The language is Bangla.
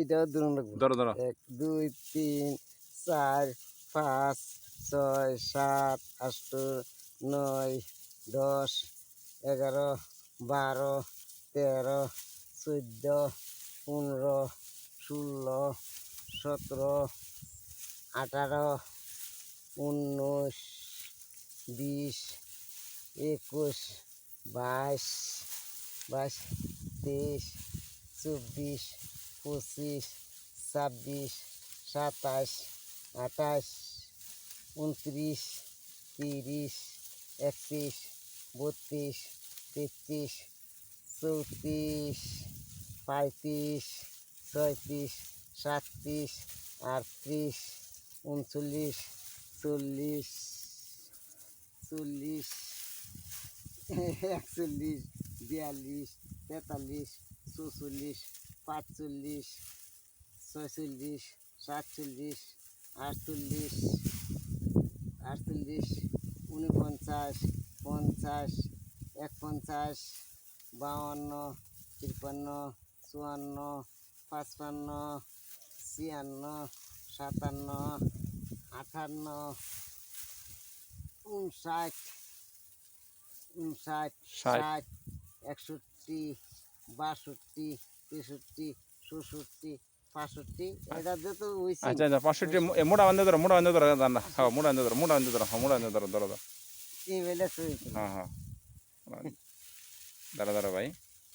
এটাও দূরণ লাগবে ধরো ধরো। এক দুই তিন চার পাঁচ ছয় সাত আট নয় দশ এগারো বারো তেরো চোদ্দ পনেরো ষোলো সতেরো আঠারো উনিশ বিশ একুশ বাইশ বাইশ তেইশ চব্বিশ পঁচিশ, ছাব্বিশ, সাতাশ, আঠাশ, উনত্রিশ, তিরিশ, একত্রিশ, বত্রিশ, তেত্রিশ, চৌত্রিশ, পঁয়ত্রিশ, ছয়ত্রিশ, সাতত্রিশ, আটত্রিশ, উনচল্লিশ, চল্লিশ চল্লিশ, একচল্লিশ, বিয়াল্লিশ, তেতাল্লিশ, চৌচল্লিশ পাঁচচল্লিশ ছয়চল্লিশ সাতচল্লিশ আটচল্লিশ আটচল্লিশ উনপঞ্চাশ পঞ্চাশ একপঞ্চাশ বাউান্ন তিপ্পান্ন চুয়ান্ন পাঁচপান্ন ছিয়ান্ন সাতান্ন আঠান্ন উনষাট উনষাট ষাট। ষাট একষট্টি বাষট্টি তেষট্টি চৌষট্টি পাঁষট্টি এটা দিয়ে তো হয়েছে আচ্ছা আচ্ছা পাঁচষট্টি এ, মোটা বান্ধে ধরো মোটা বান্ধে ধরো জানা হ্যাঁ মোটা বান্ধে ধরো মোটা বান্ধে ধরো হ্যাঁ